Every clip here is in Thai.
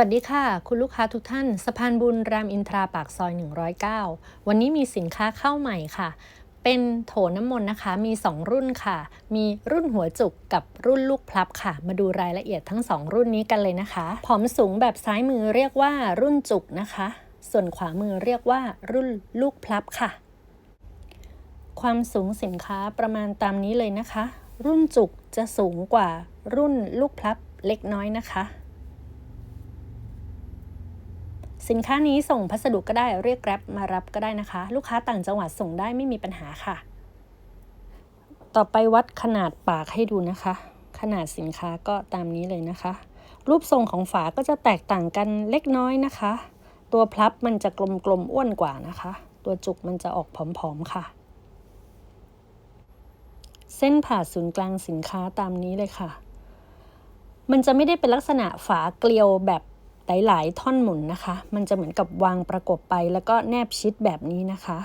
วัสดีค่ะ คุณลูกค้าทุกท่านสะพานบุญรามอินทราปากซอย 109 วันนี้มีสินค้าเข้าใหม่ค่ะ เป็นโถน้ำมนต์นะคะ มี 2 รุ่นค่ะ มีรุ่นหัวจุกกับรุ่นลูกพลับค่ะ มาดูรายละเอียดทั้ง 2 รุ่นนี้กันเลยนะคะผอมสูงแบบซ้ายมือเรียกว่ารุ่นจุกนะคะ ส่วนขวามือเรียกว่ารุ่นลูกพลับค่ะ ความสูงสินค้าประมาณตามนี้เลยนะคะ รุ่นจุกจะสูงกว่ารุ่นลูกพลับเล็กน้อยนะคะ สินค้านี้ส่งพัสดุก็ได้เรียกแกร็บมารับก็ได้นะคะ ลูกค้าต่างจังหวัดส่งได้ไม่มีปัญหาค่ะ ต่อไปวัดขนาดปากให้ดูนะคะ ขนาดสินค้าก็ตามนี้เลยนะคะ รูปทรงของฝาก็จะแตกต่างกันเล็กน้อยนะคะ ตัวพลับมันจะกลมๆอ้วนกว่านะคะ ตัวจุกมันจะออกผอมๆค่ะ เส้นผ่าศูนย์กลางสินค้าตามนี้เลยค่ะ มันจะไม่ได้เป็นลักษณะฝาเกลียวแบบ หลายๆ ท่อนหมุนนะคะ มันจะเหมือนกับวางประกบไปแล้วก็แนบชิดแบบนี้นะคะ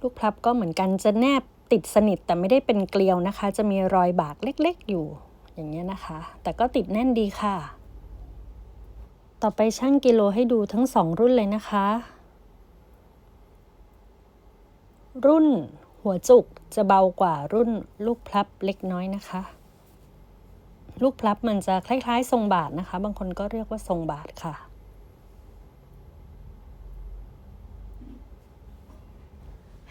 ลูกพลับก็เหมือนกันจะแนบติดสนิทแต่ไม่ได้เป็นเกลียวนะคะ จะมีรอยบากเล็กๆอยู่อย่างเงี้ยนะคะ แต่ก็ติดแน่นดีค่ะ ต่อไปช่างกิโลให้ดูทั้งสองรุ่นเลยนะคะ รุ่นหัวจุกจะเบากว่ารุ่นลูกพลับเล็กน้อยนะคะ ลูกพลับมันจะคล้ายๆ ทรงบาทนะคะ บางคนก็เรียกว่าทรงบาทค่ะ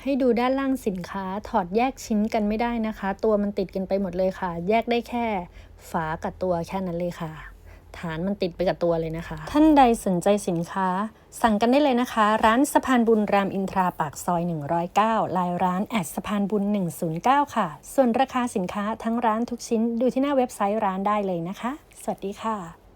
ให้ดูด้านล่างสินค้าถอดแยกชิ้นกันไม่ได้นะคะ ตัวมันติดกันไปหมดเลยค่ะ แยกได้แค่ฝากับตัวแค่นั้นเลยค่ะ ฐานมันติดไปกับตัวเลยนะคะ ท่านใดสนใจสินค้า สั่งกันได้เลยนะคะ ร้านสะพานบุญรามอินทราปากซอย 109 ลายร้านแอดสะพานบุญ 109 ค่ะ ส่วนราคาสินค้าทั้งร้านทุกชิ้นดูที่หน้าเว็บไซต์ร้านได้เลยนะคะ สวัสดีค่ะ